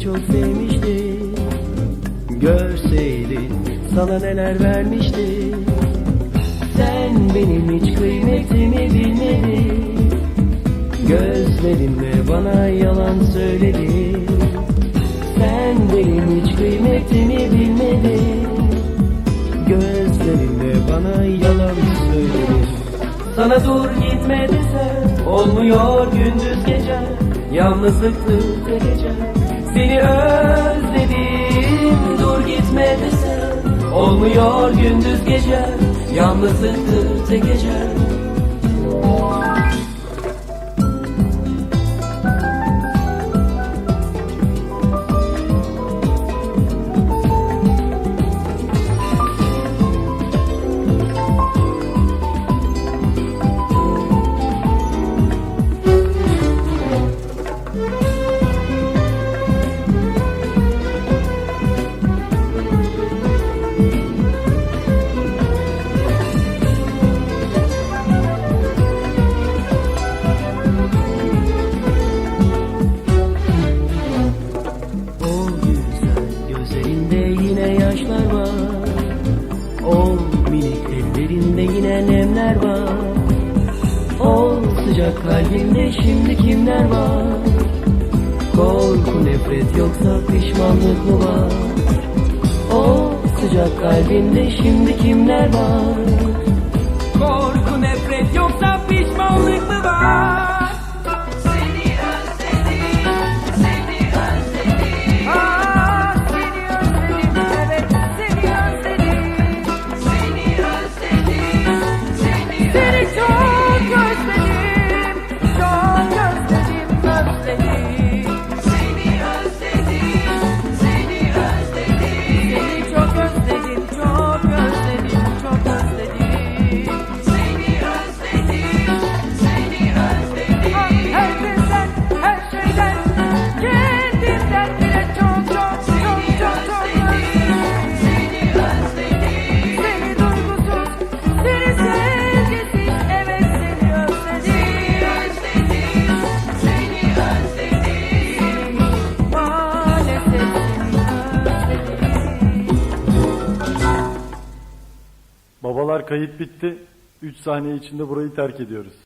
çok sevmiştim. Görseydin sana neler vermiştim. Sen benim hiç kıymetimi bilmedin. Gözlerinle bana yalan söyledin. Sen benim hiç kıymetimi bilmedin. Gözlerinle bana yalan söyledin. Sana dur gitme desem Olmuyor gündüz gece Yalnızlıktı tek gece desem Olmuyor gündüz gece Yalnızlıktı tek gece yine yaşlar var. O minik ellerinde yine nemler var. O sıcak kalbinde şimdi kimler var? Korku nefret yoksa pişmanlık mı var? O sıcak kalbinde şimdi kimler var Babalar kayıt bitti. 3 saniye içinde burayı terk ediyoruz.